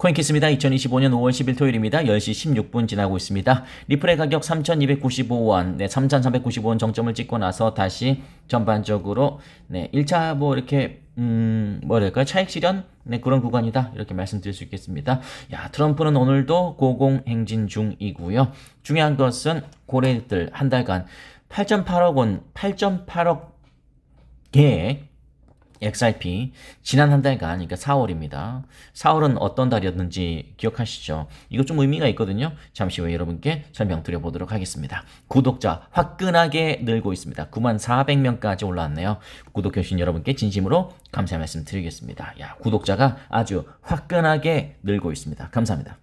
코인키스입니다. 2025년 5월 10일 토요일입니다. 10시 16분 지나고 있습니다. 리플의 가격 3,295원, 네, 3,395원 정점을 찍고 나서 다시 전반적으로 네, 1차 뭐 이렇게 음, 뭐랄까요? 차익 실현 네, 그런 구간이다. 이렇게 말씀드릴 수 있겠습니다. 야, 트럼프는 오늘도 고공 행진 중이고요. 중요한 것은 고래들 한 달간 8.8억 원, 8.8억 개의 XRP 지난 한 달간 그러니까 4월입니다. 4월은 어떤 달이었는지 기억하시죠? 이거 좀 의미가 있거든요. 잠시 후에 여러분께 설명드려 보도록 하겠습니다. 구독자 화끈하게 늘고 있습니다. 9만 400명까지 올라왔네요. 구독해 주신 여러분께 진심으로 감사 말씀 드리겠습니다. 야, 구독자가 아주 화끈하게 늘고 있습니다. 감사합니다.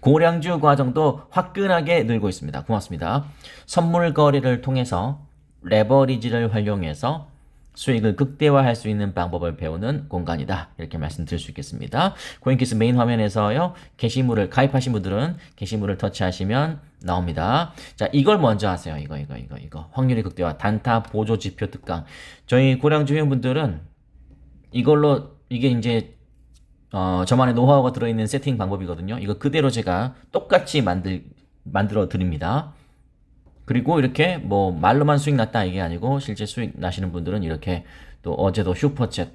고량주 과정도 화끈하게 늘고 있습니다. 고맙습니다. 선물 거래를 통해서 레버리지를 활용해서 수익을 극대화할 수 있는 방법을 배우는 공간이다. 이렇게 말씀드릴 수 있겠습니다. 코인키스 메인 화면에서요. 게시물을 가입하신 분들은 게시물을 터치하시면 나옵니다. 자, 이걸 먼저 하세요. 이거 이거 이거 이거. 확률이 극대화 단타 보조 지표 특강. 저희 고량주 회원분들은 이걸로 이게 이제 어, 저만의 노하우가 들어있는 세팅 방법이거든요. 이거 그대로 제가 똑같이 만들 만들어 드립니다. 그리고 이렇게 뭐 말로만 수익 났다 이게 아니고 실제 수익 나시는 분들은 이렇게 또 어제도 슈퍼챗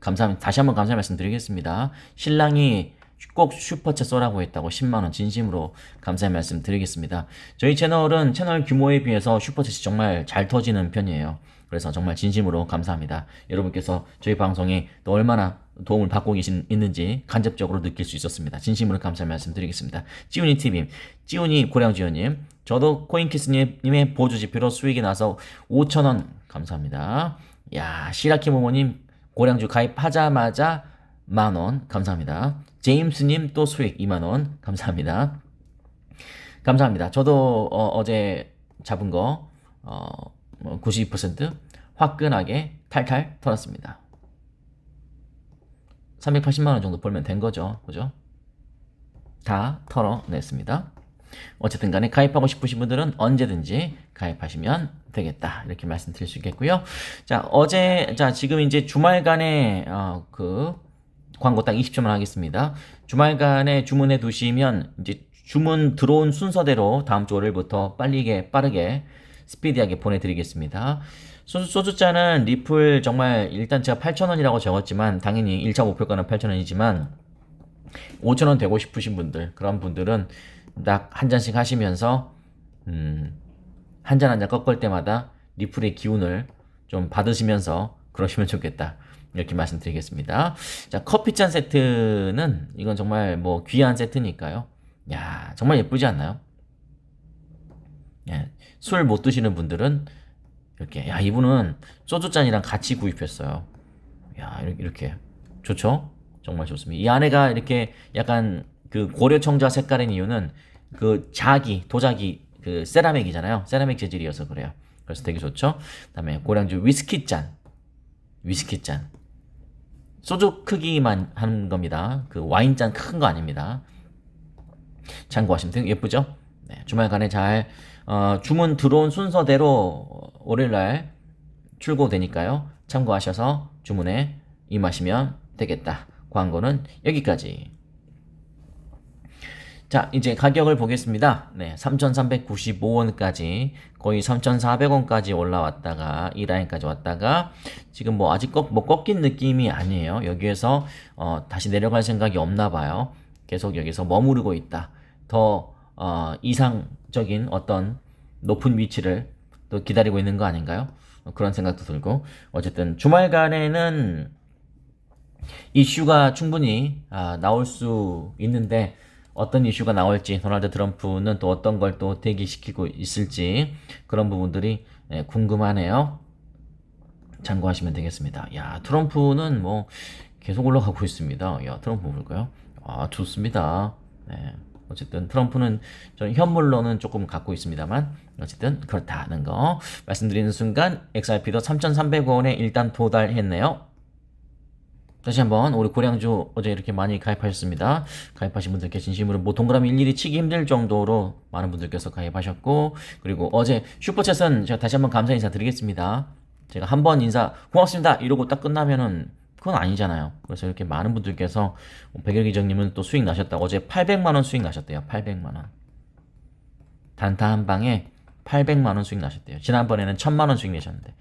감사 다시 한번 감사 말씀드리겠습니다. 신랑이 꼭 슈퍼챗 쏘라고 했다고 10만 원 진심으로 감사의 말씀 드리겠습니다. 저희 채널은 채널 규모에 비해서 슈퍼챗이 정말 잘 터지는 편이에요. 그래서 정말 진심으로 감사합니다. 여러분께서 저희 방송에 또 얼마나 도움을 받고 계신 있는지 간접적으로 느낄 수 있었습니다. 진심으로 감사 말씀 드리겠습니다. 찌우니 TV, 찌우니 고량지원님, 저도 코인키스님의 보조 지표로 수익이 나서 5천 원 감사합니다. 야 시라키 모모님 고량주 가입하자마자 만원 감사합니다. 제임스님 또 수익 2만 원 감사합니다. 감사합니다. 저도 어, 제 잡은 거 어, 92% 화끈하게 탈탈 털었습니다. 380만 원 정도 벌면 된 거죠. 그죠? 다 털어냈습니다. 어쨌든 간에 가입하고 싶으신 분들은 언제든지 가입하시면 되겠다. 이렇게 말씀드릴 수 있겠고요. 자, 어제, 자, 지금 이제 주말간에, 어, 그, 광고 딱 20초만 하겠습니다. 주말간에 주문해 두시면 이제 주문 들어온 순서대로 다음 주 월요일부터 빠르게, 빠르게, 스피디하게 보내드리겠습니다. 소주, 소주 잔은 리플 정말 일단 제가 8,000원이라고 적었지만 당연히 1차 목표가는 8,000원이지만 5,000원 되고 싶으신 분들 그런 분들은 딱 한 잔씩 하시면서 음, 한 잔 한 잔 꺾을 때마다 리플의 기운을 좀 받으시면서 그러시면 좋겠다. 이렇게 말씀드리겠습니다. 자, 커피잔 세트는 이건 정말 뭐 귀한 세트니까요. 야, 정말 예쁘지 않나요? 예, 술 못 드시는 분들은 이렇게 야 이분은 소주잔이랑 같이 구입했어요. 야 이렇게, 이렇게 좋죠? 정말 좋습니다. 이 안에가 이렇게 약간 그 고려청자 색깔인 이유는 그 자기 도자기 그 세라믹이잖아요. 세라믹 재질이어서 그래요. 그래서 되게 좋죠. 그다음에 고량주 위스키 잔, 위스키 잔. 소주 크기만 하는 겁니다. 그 와인 잔 큰 거 아닙니다. 참고하시면 되게 예쁘죠? 네, 주말간에 잘 어, 주문 들어온 순서대로 월요일날 출고되니까요. 참고하셔서 주문에 임하시면 되겠다. 광고는 여기까지. 자, 이제 가격을 보겠습니다. 네, 3,395원까지 거의 3,400원까지 올라왔다가 이 라인까지 왔다가 지금 뭐 아직 꺾, 뭐 꺾인 느낌이 아니에요. 여기에서 어, 다시 내려갈 생각이 없나 봐요. 계속 여기서 머무르고 있다. 더 어, 이상적인 어떤 높은 위치를 또 기다리고 있는 거 아닌가요? 어, 그런 생각도 들고 어쨌든 주말간에는 이슈가 충분히 아, 나올 수 있는데 어떤 이슈가 나올지 도널드 트럼프는 또 어떤 걸 또 대기시키고 있을지 그런 부분들이 네, 궁금하네요. 참고하시면 되겠습니다. 야 트럼프는 뭐 계속 올라가고 있습니다. 야 트럼프 볼까요? 아 좋습니다. 네. 어쨌든 트럼프는 저는 현물로는 조금 갖고 있습니다만 어쨌든 그렇다는 거 말씀드리는 순간 XRP도 3,300원에 일단 도달했네요. 다시 한번 우리 고량주 어제 이렇게 많이 가입하셨습니다. 가입하신 분들께 진심으로 뭐 동그라미 일일이 치기 힘들 정도로 많은 분들께서 가입하셨고 그리고 어제 슈퍼챗은 제가 다시 한번 감사 인사 드리겠습니다. 제가 한 번 인사 고맙습니다 이러고 딱 끝나면은 그건 아니잖아요. 그래서 이렇게 많은 분들께서 백일 기정님은 또 수익 나셨다고 어제 800만 원 수익 나셨대요. 800만 원. 단타 한 방에 800만 원 수익 나셨대요. 지난번에는 1000만 원 수익 내셨는데.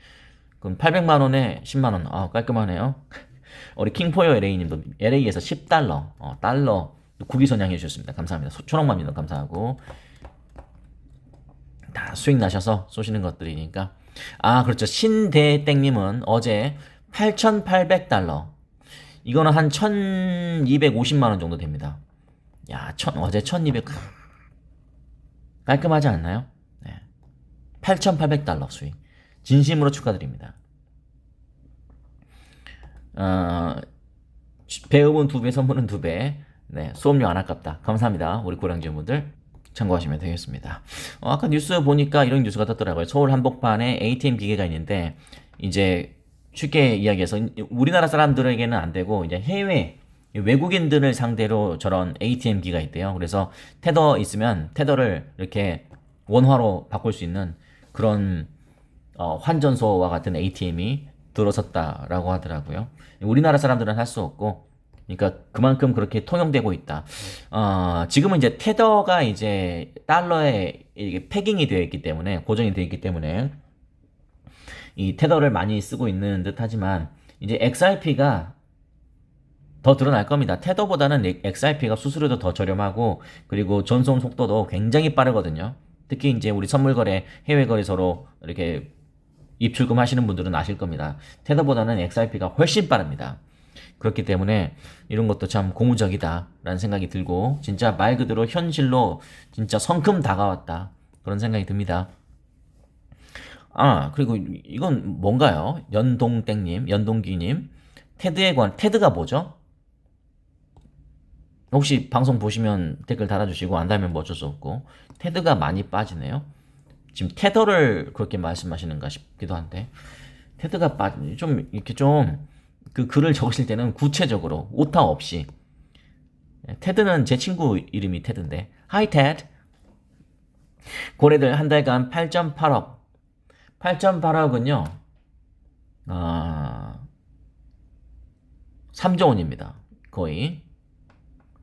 그럼 800만 원에 10만 원. 아, 깔끔하네요. 우리 킹포요 LA님도 LA에서 10달러, 어, 달러 국위 선양해 주셨습니다. 감사합니다. 소- 초록맘님도 감사하고 다 수익 나셔서 쏘시는 것들이니까 아 그렇죠 신대땡님은 어제 8,800달러 이거는 한 1,250만 원 정도 됩니다. 야, 천, 어제 1,200 깔끔하지 않나요? 네. 8,800달러 수익 진심으로 축하드립니다. 어, 배움은 두 배, 선물은 두 배. 네, 수업료 안 아깝다. 감사합니다. 우리 고량주분들 참고하시면 되겠습니다. 어, 아까 뉴스 보니까 이런 뉴스가 떴더라고요. 서울 한복판에 ATM 기계가 있는데 이제 쉽게 이야기해서 우리나라 사람들에게는 안 되고 이제 해외 외국인들을 상대로 저런 ATM 기가 있대요. 그래서 테더 있으면 테더를 이렇게 원화로 바꿀 수 있는 그런 어, 환전소와 같은 ATM이 들어섰다라고 하더라고요. 우리나라 사람들은 할 수 없고, 그러니까 그만큼 그렇게 통용되고 있다. 어, 지금은 이제 테더가 이제 달러에 이게 패깅이 되어 있기 때문에 고정이 되어 있기 때문에 이 테더를 많이 쓰고 있는 듯하지만 이제 XRP가 더 드러날 겁니다. 테더보다는 XRP가 수수료도 더 저렴하고 그리고 전송 속도도 굉장히 빠르거든요. 특히 이제 우리 선물 거래, 해외 거래소로 이렇게 입출금 하시는 분들은 아실 겁니다. 테더보다는 XRP가 훨씬 빠릅니다. 그렇기 때문에 이런 것도 참 고무적이다라는 생각이 들고 진짜 말 그대로 현실로 진짜 성큼 다가왔다 그런 생각이 듭니다. 아 그리고 이건 뭔가요? 연동땡님, 연동기님, 테드에 관 테드가 뭐죠? 혹시 방송 보시면 댓글 달아주시고 안 달면 뭐 어쩔 수 없고 테드가 많이 빠지네요. 지금 테더를 그렇게 말씀하시는가 싶기도 한데 테드가 좀 이렇게 좀 그 글을 적으실 때는 구체적으로 오타 없이. 예, 테드는 제 친구 이름이 테드인데 하이 테드 고래들 한 달간 8.8억. 8.8억은요 아 3조 원입니다 거의.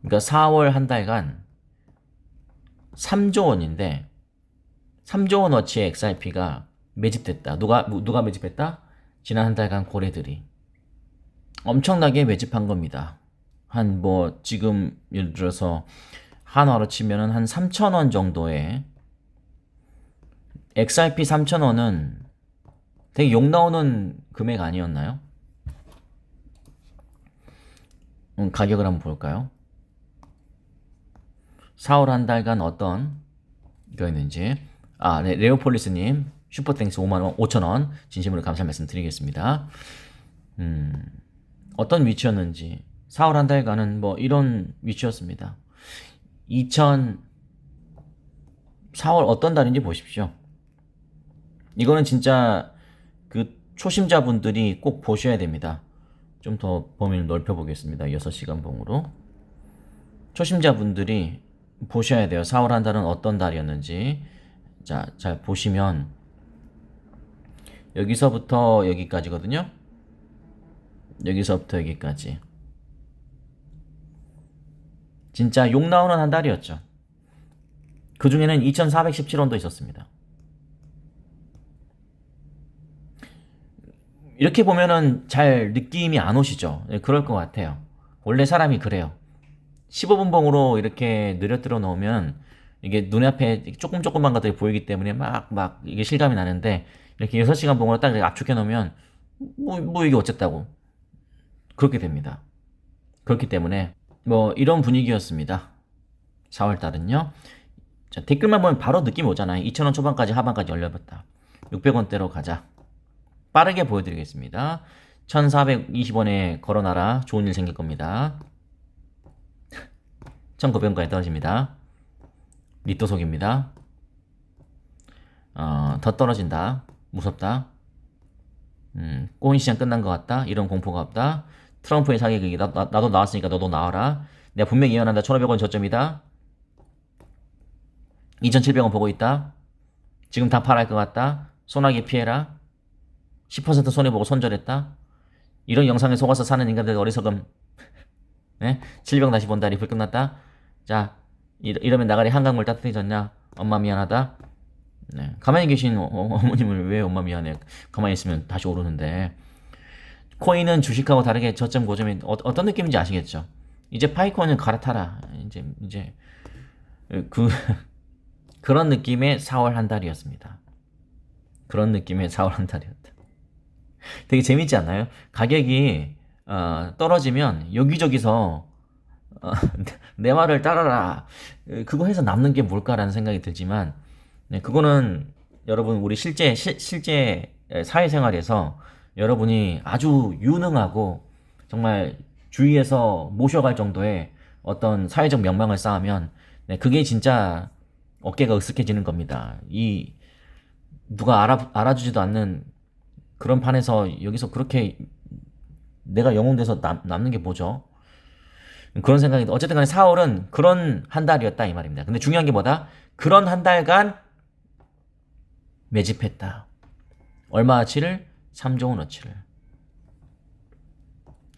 그러니까 4월 한 달간 3조 원인데 3조 원어치의 XRP가 매집됐다. 누가 누가 매집했다? 지난 한 달간 고래들이 엄청나게 매집한 겁니다. 한 뭐 지금 예를 들어서 한화로 치면은 한 3천 원 정도의 XRP 3천 원은 되게 욕 나오는 금액 아니었나요? 음, 가격을 한번 볼까요? 4월 한 달간 어떤 거 있는지 아, 네, 레오폴리스님 슈퍼땡스 5만원 5천원 진심으로 감사 말씀 드리겠습니다. 음, 어떤 위치였는지 4월 한 달간은 뭐 이런 위치였습니다. 2000 4월 어떤 달인지 보십시오. 이거는 진짜 그 초심자분들이 꼭 보셔야 됩니다. 좀 더 범위를 넓혀 보겠습니다. 6시간 봉으로. 초심자분들이 보셔야 돼요. 4월 한 달은 어떤 달이었는지. 자, 잘 보시면 여기서부터 여기까지거든요. 여기서부터 여기까지. 진짜 욕 나오는 한 달이었죠. 그 중에는 2417원도 있었습니다. 이렇게 보면은 잘 느낌이 안 오시죠? 네, 그럴 것 같아요. 원래 사람이 그래요. 15분 봉으로 이렇게 느려뜨려 놓으면 이게 눈앞에 조금 조금만 것들이 보이기 때문에 막, 막 이게 실감이 나는데 이렇게 6시간 봉으로 딱 압축해 놓으면 뭐, 뭐 이게 어쨌다고. 그렇게 됩니다. 그렇기 때문에 뭐 이런 분위기였습니다. 4월 달은요. 자, 댓글만 보면 바로 느낌 오잖아요. 2,000원 초반까지 하반까지 열려봤다. 600원대로 가자. 빠르게 보여드리겠습니다. 1,420원에 걸어놔라. 좋은 일 생길 겁니다. 1,900원까지 떨어집니다. 리또 속입니다. 어, 더 떨어진다. 무섭다. 음, 꼬인 시장 끝난 것 같다. 이런 공포가 없다. 트럼프의 사기극이 나, 나, 나 도 나왔으니까 너도 나와라. 내가 분명히 예언한다. 1,500원 저점이다. 2,700원 보고 있다. 지금 다 팔할 것 같다. 소나기 피해라. 10% 손해보고 손절했다. 이런 영상에 속아서 사는 인간들 어리석음. 네? 질병 다시 본다리 불 끝났다. 자, 이- 이러면 나가리 한강물 따뜻해졌냐? 엄마 미안하다. 네. 가만히 계신 어, 머님을왜 엄마 미안해? 가만히 있으면 다시 오르는데. 코인은 주식하고 다르게 저점 고점이 어, 어떤 느낌인지 아시겠죠? 이제 파이콘을 갈아타라. 이제 이제 그 그런 느낌의 4월 한 달이었습니다. 그런 느낌의 4월 한 달이었다. 되게 재밌지 않나요? 가격이 어, 떨어지면 여기저기서 어, 내 말을 따라라. 그거 해서 남는 게 뭘까라는 생각이 들지만 네, 그거는 여러분 우리 실제 시- 실제 사회생활에서 여러분이 아주 유능하고 정말 주위에서 모셔갈 정도의 어떤 사회적 명망을 쌓으면 네, 그게 진짜 어깨가 으쓱해지는 겁니다. 이 누가 알아 알아주지도 않는 그런 판에서 여기서 그렇게 내가 영웅 돼서 남, 남는 게 뭐죠? 그런 생각이 어쨌든 간에 4월은 그런 한 달이었다 이 말입니다. 근데 중요한 게 뭐다? 그런 한 달간 매집했다. 얼마어치를? 3조 원 어치를.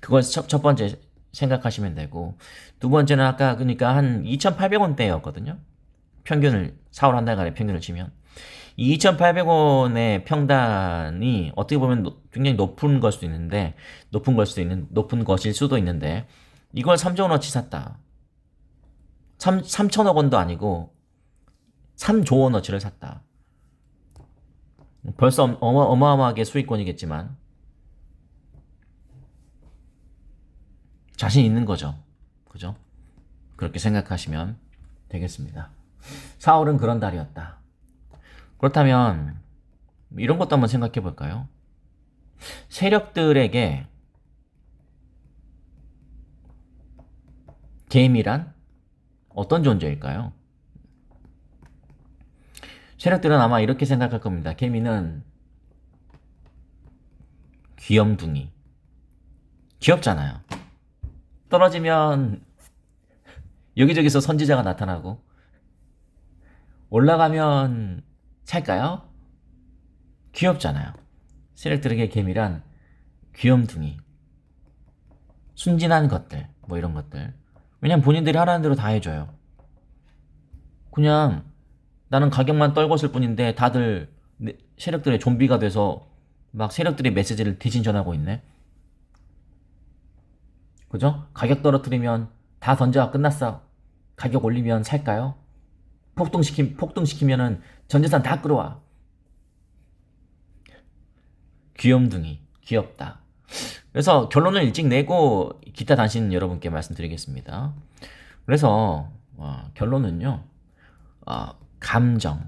그걸 첫, 첫 번째 생각하시면 되고 두 번째는 아까 그러니까 한 2,800원대였거든요. 평균을 4월 한 달간의 평균을 치면 이 2,800원의 평단이 어떻게 보면 노- 굉장히 높은 걸 수도 있는데 높은 걸 수도 있는 높은 것일 수도 있는데 이걸 3조 원어치 샀다. 3 3천억 원도 아니고 3조 원어치를 샀다. 벌써 어마, 어마어마하게 수익권이겠지만 자신 있는 거죠. 그죠? 그렇게 생각하시면 되겠습니다. 4월은 그런 달이었다. 그렇다면 이런 것도 한번 생각해 볼까요? 세력들에게 게임이란 어떤 존재일까요? 세력들은 아마 이렇게 생각할 겁니다. 개미는 귀염둥이. 귀엽잖아요. 떨어지면 여기저기서 선지자가 나타나고 올라가면 살까요? 귀엽잖아요. 세력들에게 개미란 귀염둥이. 순진한 것들, 뭐 이런 것들. 왜냐면 본인들이 하라는 대로 다 해줘요. 그냥 나는 가격만 떨궜을 뿐인데 다들 내- 세력들의 좀비가 돼서 막 세력들의 메시지를 대신 전하고 있네. 그죠? 가격 떨어뜨리면 다 던져 끝났어. 가격 올리면 살까요? 폭등시키 폭등시키면은 전 재산 다 끌어와. 귀염둥이, 귀엽다. 그래서 결론을 일찍 내고 기타 단신 여러분께 말씀드리겠습니다. 그래서 어, 결론은요. 어, 감정.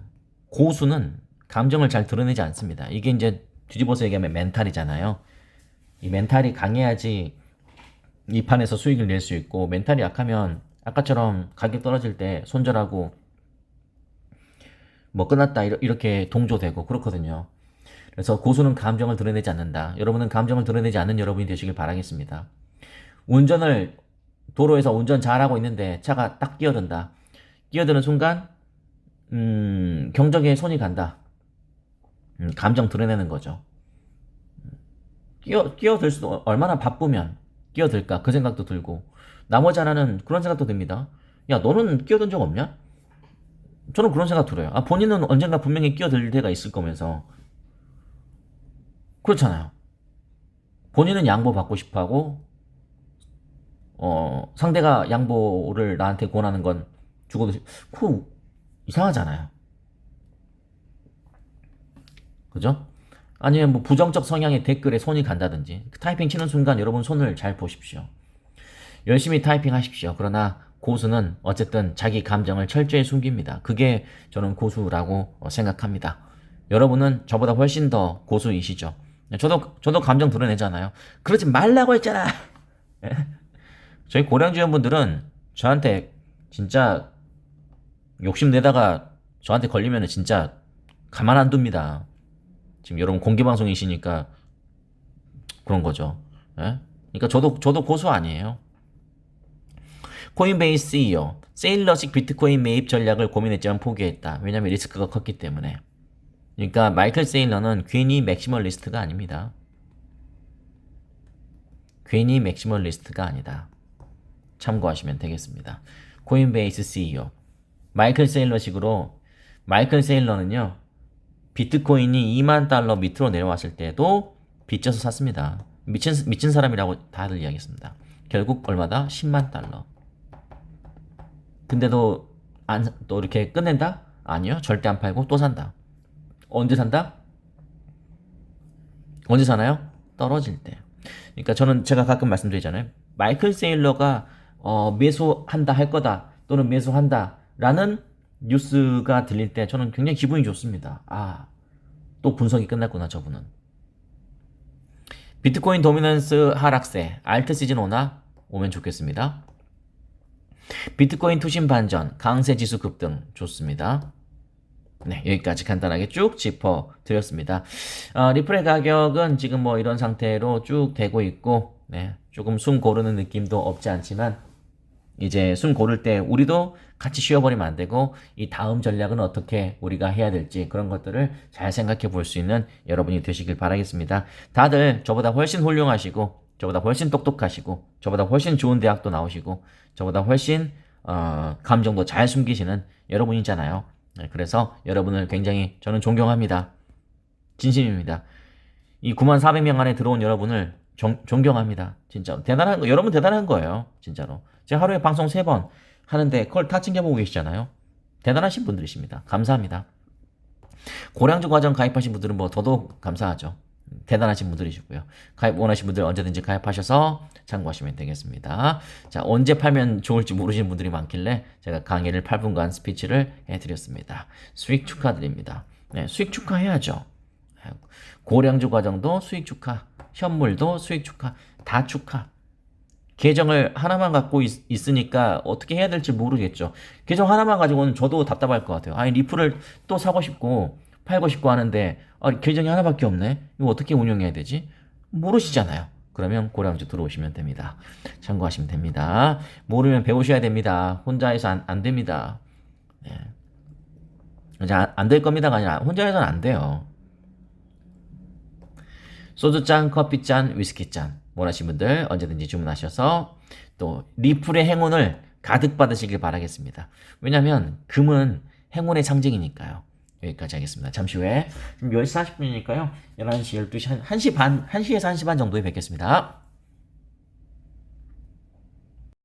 고수는 감정을 잘 드러내지 않습니다. 이게 이제 뒤집어서 얘기하면 멘탈이잖아요. 이 멘탈이 강해야지 이 판에서 수익을 낼 수 있고 멘탈이 약하면 아까처럼 가격 떨어질 때 손절하고 뭐 끝났다 이렇게 동조되고 그렇거든요. 그래서 고수는 감정을 드러내지 않는다. 여러분은 감정을 드러내지 않는 여러분이 되시길 바라겠습니다. 운전을 도로에서 운전 잘하고 있는데 차가 딱 끼어든다. 끼어드는 순간 음, 경적에 손이 간다. 음, 감정 드러내는 거죠. 끼어, 끼어들 수도, 얼마나 바쁘면 끼어들까? 그 생각도 들고. 나머지 하나는 그런 생각도 듭니다. 야, 너는 끼어든 적 없냐? 저는 그런 생각 들어요. 아, 본인은 언젠가 분명히 끼어들 때가 있을 거면서. 그렇잖아요. 본인은 양보 받고 싶어 하고, 어, 상대가 양보를 나한테 권하는 건 죽어도, 싶- 그, 이상하잖아요. 그죠? 아니면 뭐 부정적 성향의 댓글에 손이 간다든지 그 타이핑 치는 순간 여러분 손을 잘 보십시오. 열심히 타이핑 하십시오. 그러나 고수는 어쨌든 자기 감정을 철저히 숨깁니다. 그게 저는 고수라고 어, 생각합니다. 여러분은 저보다 훨씬 더 고수이시죠. 저도 저도 감정 드러내잖아요. 그러지 말라고 했잖아. 예? 저희 고량주연분들은 저한테 진짜 욕심 내다가 저한테 걸리면 진짜 가만 안 둡니다. 지금 여러분 공개 방송이시니까 그런 거죠. 예? 그러니까 저도 저도 고수 아니에요. 코인베이스 CEO 세일러식 비트코인 매입 전략을 고민했지만 포기했다. 왜냐하면 리스크가 컸기 때문에. 그러니까 마이클 세일러는 괜히 맥시멀리스트가 아닙니다. 괜히 맥시멀리스트가 아니다. 참고하시면 되겠습니다. 코인베이스 CEO 마이클 세일러식으로 마이클 세일러는요 비트코인이 2만 달러 밑으로 내려왔을 때도 빚져서 샀습니다. 미친 미친 사람이라고 다들 이야기했습니다. 결국 얼마다 10만 달러. 근데도 안, 또 이렇게 끝낸다? 아니요. 절대 안 팔고 또 산다. 언제 산다? 언제 사나요? 떨어질 때. 그러니까 저는 제가 가끔 말씀드리잖아요. 마이클 세일러가 어, 매수한다 할 거다 또는 매수한다라는 뉴스가 들릴 때 저는 굉장히 기분이 좋습니다. 아, 또 분석이 끝났구나 저분은. 비트코인 도미넌스 하락세 알트 시즌 오나 오면 좋겠습니다. 비트코인 투신 반전 강세 지수 급등 좋습니다. 네, 여기까지 간단하게 쭉 짚어 드렸습니다. 어, 리플의 가격은 지금 뭐 이런 상태로 쭉 되고 있고, 네, 조금 숨 고르는 느낌도 없지 않지만, 이제 숨 고를 때 우리도 같이 쉬어버리면 안 되고, 이 다음 전략은 어떻게 우리가 해야 될지 그런 것들을 잘 생각해 볼 수 있는 여러분이 되시길 바라겠습니다. 다들 저보다 훨씬 훌륭하시고, 저보다 훨씬 똑똑하시고, 저보다 훨씬 좋은 대학도 나오시고, 저보다 훨씬, 어, 감정도 잘 숨기시는 여러분이잖아요. 네, 그래서 여러분을 굉장히 저는 존경합니다. 진심입니다. 이 9만 400명 안에 들어온 여러분을 정- 존경합니다. 진짜 대단한 거 여러분 대단한 거예요. 진짜로. 제가 하루에 방송 3번 하는데 그걸 다 챙겨보고 계시잖아요. 대단하신 분들이십니다. 감사합니다. 고량주 과정 가입하신 분들은 뭐 더더욱 감사하죠. 대단하신 분들이시고요. 가입 원하신 분들 언제든지 가입하셔서 참고하시면 되겠습니다. 자, 언제 팔면 좋을지 모르시는 분들이 많길래 제가 강의를 8분간 스피치를 해드렸습니다. 수익 축하드립니다. 네, 수익 축하해야죠. 고량주 과정도 수익 축하, 현물도 수익 축하, 다 축하. 계정을 하나만 갖고 있, 으니까 어떻게 해야 될지 모르겠죠. 계정 하나만 가지고는 저도 답답할 것 같아요. 아니 리플을 또 사고 싶고 팔고 싶고 하는데 아, 계정이 하나밖에 없네. 이거 어떻게 운영해야 되지? 모르시잖아요. 그러면 고량주 들어오시면 됩니다. 참고하시면 됩니다. 모르면 배우셔야 됩니다. 혼자 해서 안, 안 됩니다. 네. 안될 겁니다가 아니라 혼자 해서는 안 돼요. 소주잔, 커피잔, 위스키잔 원하시는 분들 언제든지 주문하셔서 또 리플의 행운을 가득 받으시길 바라겠습니다. 왜냐하면 금은 행운의 상징이니까요. 여기까지 하겠습니다. 잠시 후에 지금 10시 40분이니까요. 11시, 12시, 1시 반, 1시에서 1시 반 정도에 뵙겠습니다.